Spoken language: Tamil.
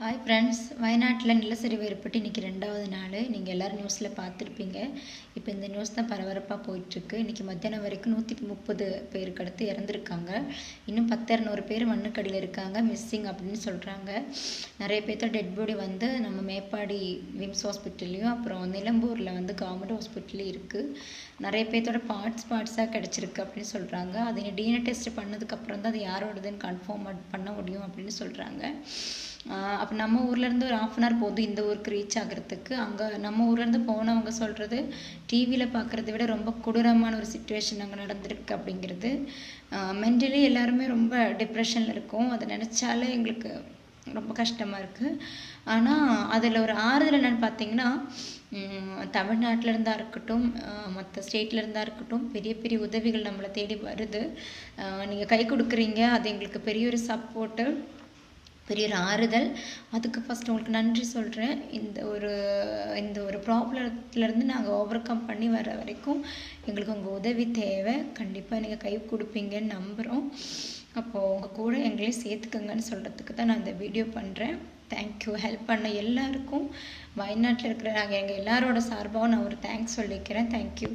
ஹாய் ஃப்ரெண்ட்ஸ் வயநாட்டில் நிலச்சரிவு ஏற்பட்டு இன்றைக்கி ரெண்டாவது நாள். நீங்கள் எல்லோரும் நியூஸில் பார்த்துருப்பீங்க. இப்போ இந்த நியூஸ் தான் பரபரப்பாக போயிட்டுருக்கு. இன்றைக்கி மத்தியானம் வரைக்கும் நூற்றி முப்பது பேருக்கு அடுத்து இறந்துருக்காங்க. இன்னும் பத்து இரநூறு பேர் மண்ணுக்கடியில் இருக்காங்க. மிஸ்ஸிங் அப்படின்னு சொல்கிறாங்க நிறைய பேர்த்தோட டெட் பாடி வந்து நம்ம மேப்பாடி விம்ஸ் ஹாஸ்பிட்டல்லையும் அப்புறம் நிலம்பூரில் வந்து கவர்மெண்ட் ஹாஸ்பிட்டல்லையும் இருக்குது நிறைய பேர்த்தோட பார்ட்ஸ் பார்ட்ஸாக கிடச்சிருக்கு அப்படின்னு சொல்கிறாங்க அது டிஎன்ஏ டெஸ்ட் பண்ணதுக்கப்புறம் தான் அது யாரோடதுன்னு கன்ஃபார்ம் பண்ண முடியும் அப்படின்னு சொல்கிறாங்க அப்போ நம்ம ஊர்லேருந்து ஒரு ஆஃப் அன் ஹவர் போதும் இந்த ஊருக்கு ரீச் ஆகிறதுக்கு. அங்கே நம்ம ஊர்லேருந்து போனவங்க சொல்கிறது டிவியில் பார்க்குறத விட ரொம்ப கொடூரமான ஒரு சுச்சுவேஷன் அங்கே நடந்திருக்கு அப்படிங்கிறது. மென்டலி எல்லாருமே ரொம்ப டிப்ரெஷனில் இருக்கும். அதை நினச்சாலே எங்களுக்கு ரொம்ப கஷ்டமாக இருக்குது ஆனால் அதில் ஒரு ஆறுதல் என்னென்னு பார்த்தீங்கன்னா தமிழ்நாட்டில் இருந்தால் இருக்கட்டும் மற்ற ஸ்டேட்டில் இருந்தால் இருக்கட்டும் பெரிய பெரிய உதவிகள் நம்மளை தேடி வருது. நீங்கள் கை கொடுக்குறீங்க அது எங்களுக்கு பெரிய ஒரு சப்போர்ட்டு பெரிய ஒரு ஆறுதல். அதுக்கு ஃபஸ்ட்டு உங்களுக்கு நன்றி சொல்கிறேன் இந்த ஒரு இந்த ஒரு ப்ராப்ளத்துலேருந்து நாங்கள் ஓவர் கம் பண்ணி வர வரைக்கும் எங்களுக்கு உங்கள் உதவி தேவை. கண்டிப்பாக நீங்கள் கை கொடுப்பீங்கன்னு நம்புகிறோம் அப்போது உங்கள் கூட எங்களையும் சேர்த்துக்கங்கன்னு சொல்கிறதுக்கு தான் நான் இந்த வீடியோ பண்ணுறேன் தேங்க்யூ ஹெல்ப் பண்ண எல்லாருக்கும். வயநாட்டில் இருக்கிற நாங்கள் எங்கள் எல்லாரோட சார்பாகவும் நான் ஒரு தேங்க்ஸ் சொல்லிக்கிறேன். தேங்க்யூ